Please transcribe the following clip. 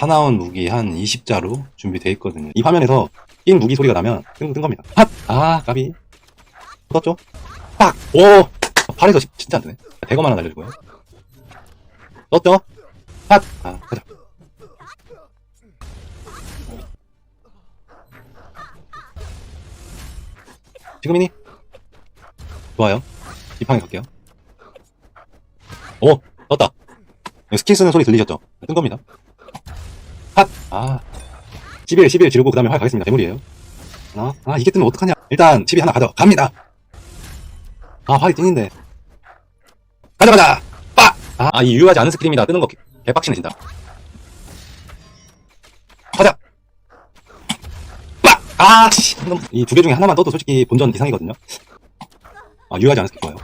사나운 무기 한 20자로 준비되어 있거든요. 이 화면에서 낀 무기 소리가 나면 뜬, 뜬 겁니다. 핫! 아, 까비. 떴죠? 빡! 오! 팔에서 지- 진짜 안 되네. 대거만 하나 날려주고요. 떴죠? 핫! 아, 가자. 지금이니? 좋아요. 뒷방에 갈게요. 오! 떴다. 스킬 쓰는 소리 들리셨죠? 뜬 겁니다. 핫! 아. 11, 11 지르고 그 다음에 활 가겠습니다. 대물이에요. 아, 아, 이게 뜨면 어떡하냐. 일단, 12 하나 가져. 갑니다. 아, 활이 띵인데. 가자, 가자! 빡! 아, 아, 이 유효하지 않은 스킬입니다. 뜨는 거 개- 개빡치네, 진짜. 가자! 빡! 아, 씨. 이두 개 중에 하나만 떠도 솔직히 본전 이상이거든요. 아, 유효하지 않은 스킬 좋아요.